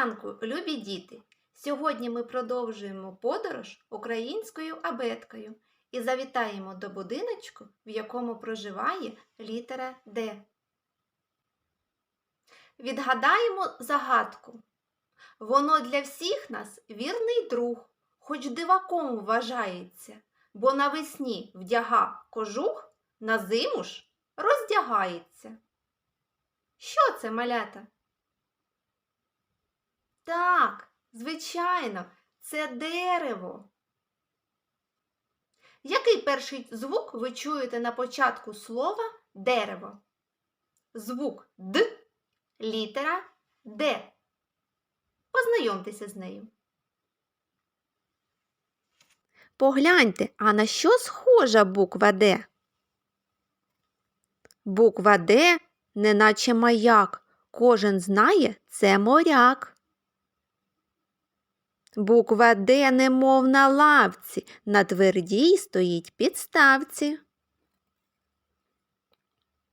ранку, любі діти! Сьогодні ми продовжуємо подорож українською абеткою і завітаємо до будиночку, в якому проживає літера Д. Відгадаємо загадку. Воно для всіх нас вірний друг, хоч диваком вважається, бо навесні вдяга кожух, на зиму ж роздягається. Що це, малята? Так, звичайно, це дерево. Який перший звук ви чуєте на початку слова дерево? Звук Д, літера Д. Познайомтеся з нею. Погляньте, а на що схожа буква Д? Буква Д, неначе маяк. Кожен знає, це моряк. Буква Д немов на лавці, на твердій стоїть підставці.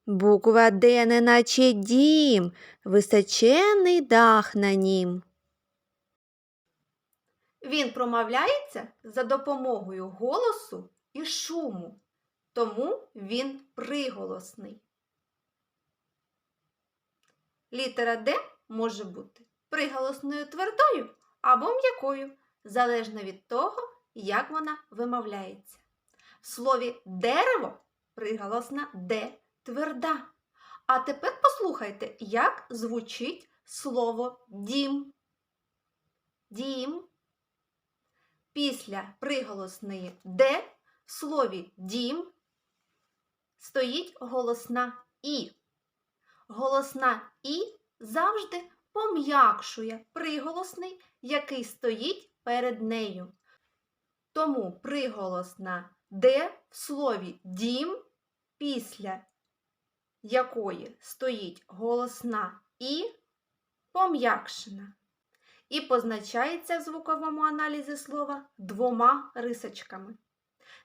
Буква Д неначе дім, височений дах на нім. Він промовляється за допомогою голосу і шуму, тому він приголосний. Літера Д може бути приголосною твердою або м'якою, залежно від того, як вона вимовляється. В слові дерево приголосна Д тверда. А тепер послухайте, як звучить слово дім. Дім. Після приголосної Д в слові дім стоїть голосна І. Голосна І завжди пом'якшує приголосний, який стоїть перед нею. Тому приголосна Д в слові дім, після якої стоїть голосна І, пом'якшена. І позначається в звуковому аналізі слова двома рисочками.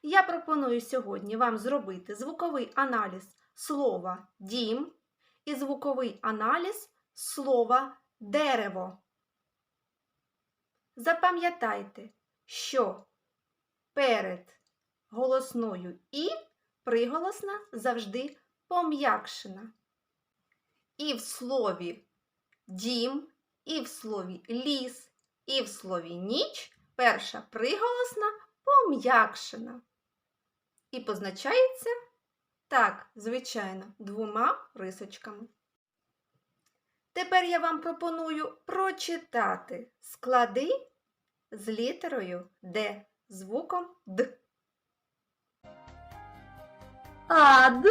Я пропоную сьогодні вам зробити звуковий аналіз слова дім і звуковий аналіз слова дерево. Запам'ятайте, що перед голосною І приголосна завжди пом'якшена. І в слові дім, і в слові ліс, і в слові ніч перша приголосна пом'якшена. І позначається так, звичайно, двома рисочками. Тепер я вам пропоную прочитати. Склади з літерою Д, звуком Д. ад,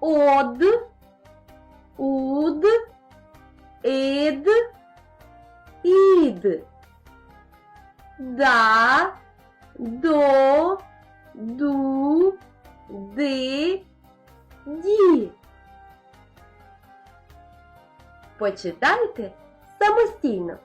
од, уд, ид, ід, да, до, ду, ди, ді. Почитайте самостійно.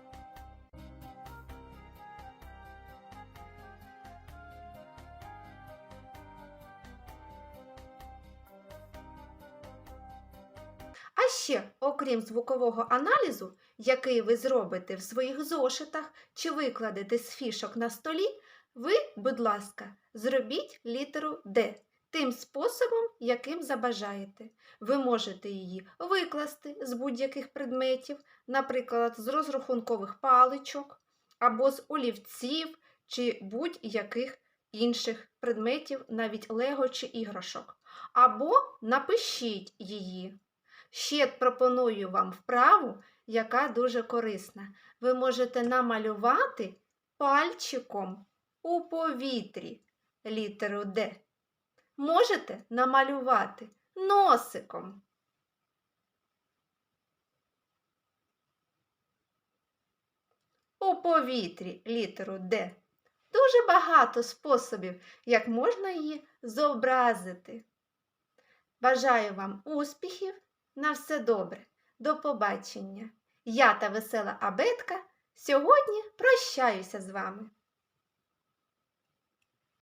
А ще, окрім звукового аналізу, який ви зробите в своїх зошитах чи викладете з фішок на столі, ви, будь ласка, зробіть літеру Д тим способом, яким забажаєте. Ви можете її викласти з будь-яких предметів, наприклад, з розрахункових паличок, або з олівців чи будь-яких інших предметів, навіть лего чи іграшок. Або напишіть її. Ще пропоную вам вправу, яка дуже корисна. Ви можете намалювати пальчиком у повітрі літеру Д. Можете намалювати носиком. У повітрі літеру Д. Дуже багато способів, як можна її зобразити. Бажаю вам успіхів! На все добре, до побачення. Я та весела абетка сьогодні прощаюся з вами.